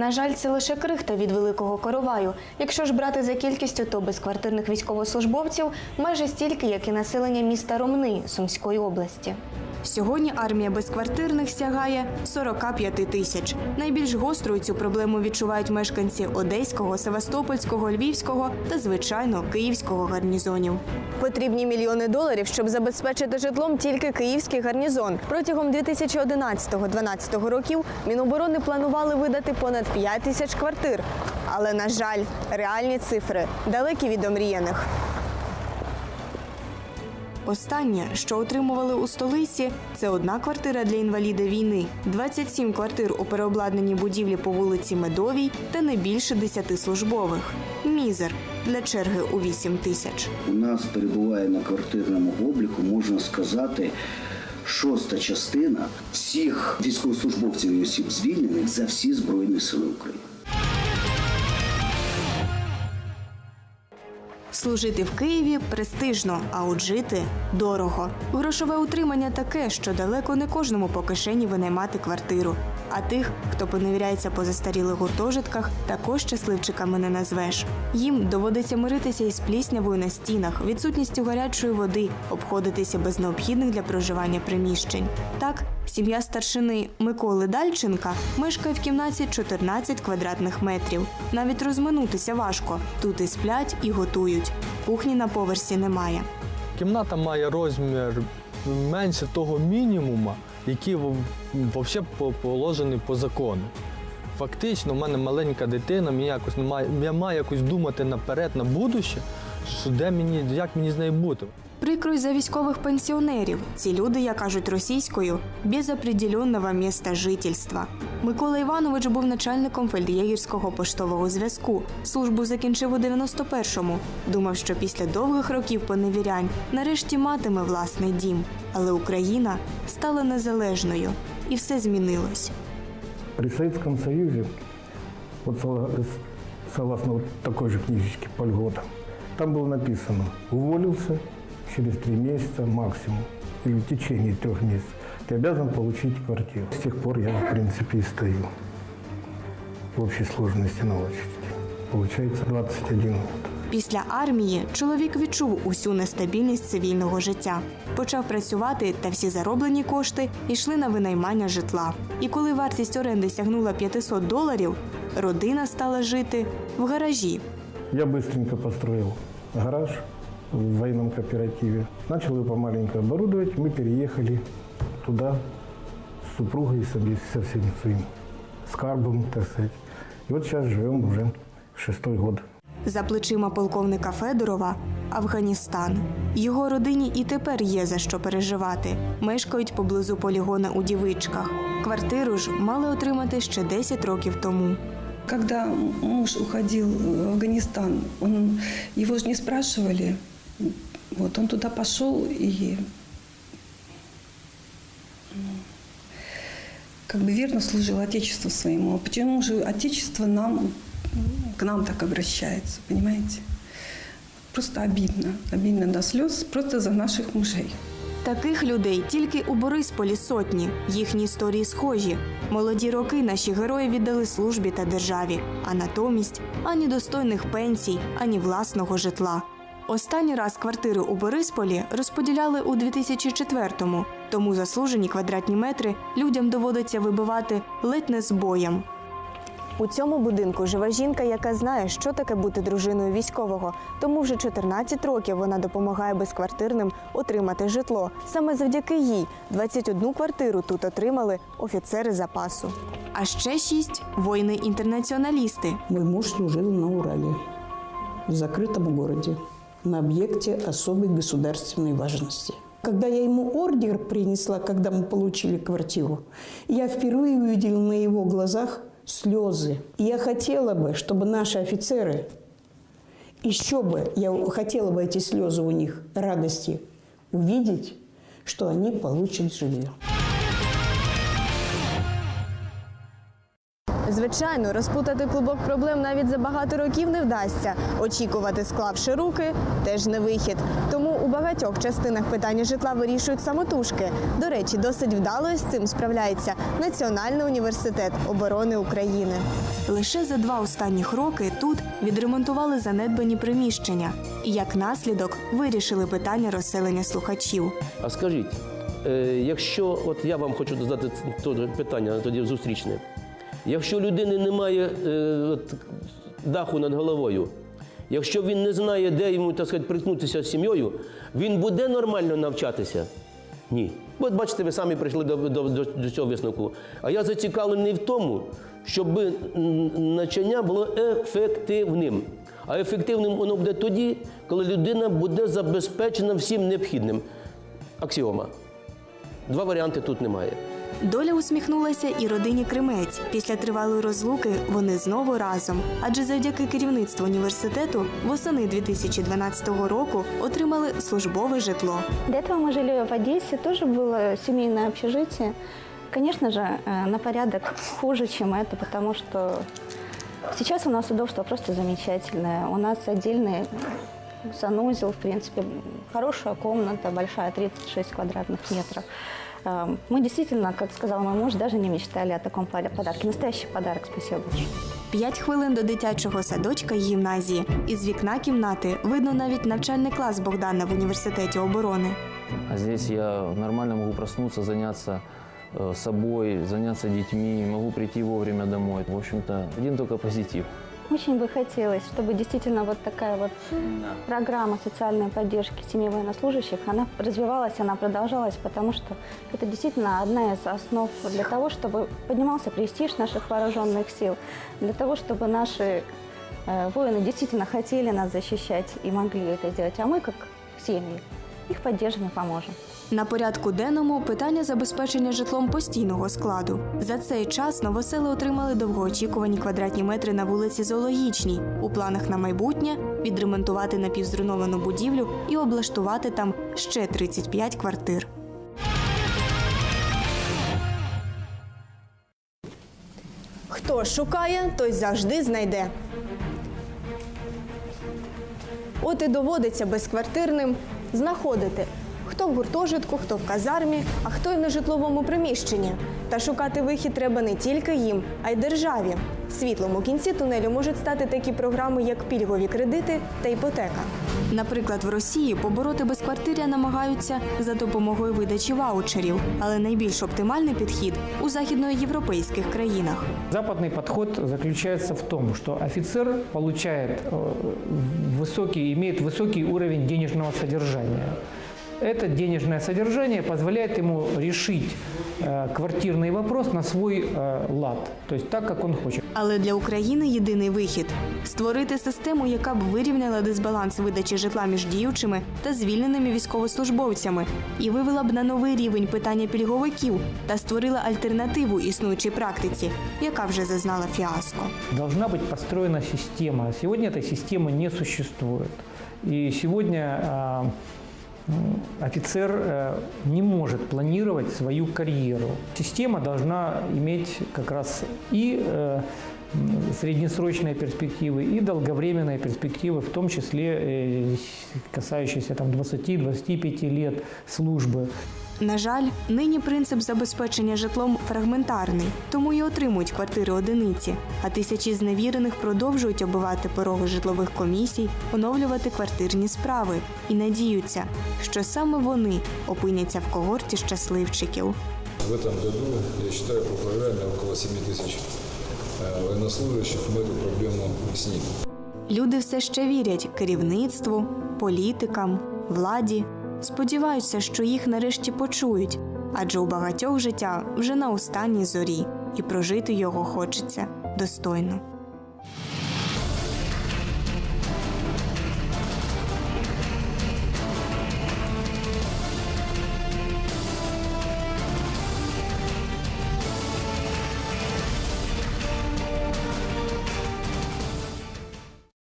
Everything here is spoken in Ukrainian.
На жаль, це лише крихта від великого короваю. Якщо ж брати за кількістю, то безквартирних військовослужбовців майже стільки, як і населення міста Ромни Сумської області. Сьогодні армія безквартирних сягає 45 тисяч. Найбільш гострою цю проблему відчувають мешканці Одеського, Севастопольського, Львівського та, звичайно, Київського гарнізонів. Потрібні мільйони доларів, щоб забезпечити житлом тільки київський гарнізон. Протягом 2011-2012 років Міноборони планували видати понад 5 тисяч квартир. Але, на жаль, реальні цифри далекі від омріяних. Останнє, що отримували у столиці, це одна квартира для інваліда війни, 27 квартир у переобладнаній будівлі по вулиці Медовій та не більше 10 службових. Мізер для черги у 8 тисяч. У нас перебуває на квартирному обліку, можна сказати, шоста частина всіх військовослужбовців і осіб звільнених за всі Збройні Сили України. Служити в Києві престижно, а от жити дорого. Грошове утримання таке, що далеко не кожному по кишені винаймати квартиру. А тих, хто поневіряється по застарілих гуртожитках, також щасливчиками не назвеш. Їм доводиться миритися із пліснявою на стінах, відсутністю гарячої води, обходитися без необхідних для проживання приміщень. Так, сім'я старшини Миколи Дальченка мешкає в кімнаті 14 квадратних метрів. Навіть розминутися важко. Тут і сплять, і готують. Кухні на поверсі немає. Кімната має розмір менше того мінімуму, який взагалі положений по закону. Фактично, в мене маленька дитина, мені якось немає, я маю якось думати наперед, на будуще, що де мені, як мені з нею бути. Прикро й за військових пенсіонерів. Ці люди, як кажуть російською, без определенного міста жительства. Микола Іванович був начальником фельд'єгірського поштового зв'язку. Службу закінчив у 91-му. Думав, що після довгих років поневірянь нарешті матиме власний дім. Але Україна стала незалежною, і все змінилось. При Советском вот согла- согласно такой же книжечке по льготам, там было написано, уволился через три месяца максимум, или в течение трех месяцев, ты обязан получить квартиру. С тех пор я, в принципе, и стою в общей сложности на очереди. Получается 21 год. Після армії чоловік відчув усю нестабільність цивільного життя. Почав працювати, та всі зароблені кошти йшли на винаймання житла. І коли вартість оренди сягнула 500 доларів, родина стала жити в гаражі. Я быстренько построил гараж в военном кооперативе. Начал его помаленьку оборудовать. Мы переехали туда с супругой, со всем- со всем своим скарбом, так сказать. И вот сейчас живем уже шестой год. За плечима полковника Федорова Афганістан. Його родині і тепер є за що переживати. Мешкають поблизу полігона у дівичках. Квартиру ж мали отримати ще 10 років тому. Когда муж уходил в Афганистан, он, его же не спрашивали. Вот он туда пошел и ну, как бы верно служил Отечеству своему. Почему же Отечество нам, к нам так обращается, понимаете? Просто обидно. Обидно до слез просто за наших мужей. Таких людей тільки у Борисполі сотні. Їхні історії схожі. Молоді роки наші герої віддали службі та державі, а натомість ані достойних пенсій, ані власного житла. Останній раз квартири у Борисполі розподіляли у 2004-му, тому заслужені квадратні метри людям доводиться вибивати ледь не з боєм. У цьому будинку живе жінка, яка знає, що таке бути дружиною військового. Тому вже 14 років вона допомагає безквартирним отримати житло. Саме завдяки їй 21 квартиру тут отримали офіцери запасу. А ще шість воїни-інтернаціоналісти. Мой муж служил на Урале, в закрытом городе, на объекте особой государственной важности. Когда я ему ордер принесла, когда мы получили квартиру, я впервые увидела на его глазах слезы. И я хотела бы, чтобы наши офицеры, еще бы, я хотела бы эти слезы у них радости увидеть, что они получат жилье. Звичайно, розплутати клубок проблем навіть за багато років не вдасться. Очікувати, склавши руки, теж не вихід. Тому у багатьох частинах питання житла вирішують самотужки. До речі, досить вдало з цим справляється Національний університет оборони України. Лише за два останніх роки тут відремонтували занедбані приміщення і як наслідок вирішили питання розселення слухачів. А скажіть, е, якщо от я вам хочу задати то питання тоді зустрічне, якщо людини немає е, от, даху над головою, якщо він не знає, де йому так сказати, приткнутися з сім'єю, він буде нормально навчатися? Ні. От бачите, ви самі прийшли до, до, до, до цього висновку. А я зацікавлений в тому, щоб навчання було ефективним. А ефективним воно буде тоді, коли людина буде забезпечена всім необхідним. Аксіома. Два варіанти тут немає. Доля усміхнулася і родині Кримець. Після тривалої розлуки вони знову разом. Адже завдяки керівництву університету восени 2012 року отримали службове житло. До этого мы жили в Одессе, тоже было семейное общежитие. Конечно же, э, на порядок хуже, чем это, потому что сейчас у нас удобство просто замечательное. У нас отдельный санузел, в принципе, хорошая комната, большая, 36 квадратных метров. Э, Мы действительно, как сказал мой муж, даже не мечтали о таком пода- подарке. Настоящий подарок, спасибо большое. П'ять хвилин до дитячого садочка і гімназії. Із вікна кімнати видно навіть навчальний клас Богдана в університеті оборони. А здесь я нормально могу проснуться, заняться э, собой, заняться детьми, могу прийти вовремя домой. В общем-то, один только позитив. Очень бы хотелось, чтобы действительно вот такая вот программа социальной поддержки семьи военнослужащих, она развивалась, она продолжалась, потому что это действительно одна из основ для того, чтобы поднимался престиж наших вооруженных сил, для того, чтобы наши э, воины действительно хотели нас защищать и могли это делать, а мы, как семьи, их поддержим и поможем. На порядку денному питання забезпечення житлом постійного складу. За цей час новосели отримали довгоочікувані квадратні метри на вулиці Зоологічній. У планах на майбутнє відремонтувати напівзруйновану будівлю і облаштувати там ще 35 квартир. Хто шукає, той завжди знайде. От і доводиться безквартирним знаходити Хто в гуртожитку, хто в казармі, а хто й в нежитловому приміщенні. Та шукати вихід треба не тільки їм, а й державі. Світлом у кінці тунелю можуть стати такі програми, як пільгові кредити та іпотека. Наприклад, в Росії побороти безквартиря намагаються за допомогою видачі ваучерів, але найбільш оптимальний підхід у західноєвропейських країнах. Западный подход заключается в том, что офицер получает э, высокий, имеет высокий уровень денежного содержания. Это денежное содержание позволяет ему решить э, квартирный вопрос на свой э, лад, то есть так, как он хочет. Але для України єдиний вихід створити систему, яка б вирівняла дисбаланс видачі житла між діючими та звільненими військовослужбовцями, і вивела б на новий рівень питання пільговиків та створила альтернативу існуючій практиці, яка вже зазнала фіаско. Должна быть построена система. Сегодня этой системы не существует. И сегодня а, м, офицер э, не может планировать свою карьеру. Система должна иметь как раз и э, м, среднесрочные перспективы, и долговременные перспективы, в том числе э, касающиеся там, 20-25 лет службы. На жаль, нині принцип забезпечення житлом фрагментарний, тому і отримують квартири одиниці. А тисячі зневірених продовжують оббивати пороги житлових комісій, оновлювати квартирні справи і надіються, що саме вони опиняться в когорті щасливчиків. В этом году, я считаю, по программе около 7 тысяч э, военнослужащих мы эту проблему снимем. Люди все ще вірять керівництву, політикам, владі. Сподіваються, що їх нарешті почують, адже у багатьох життя вже на останній зорі, і прожити його хочеться достойно.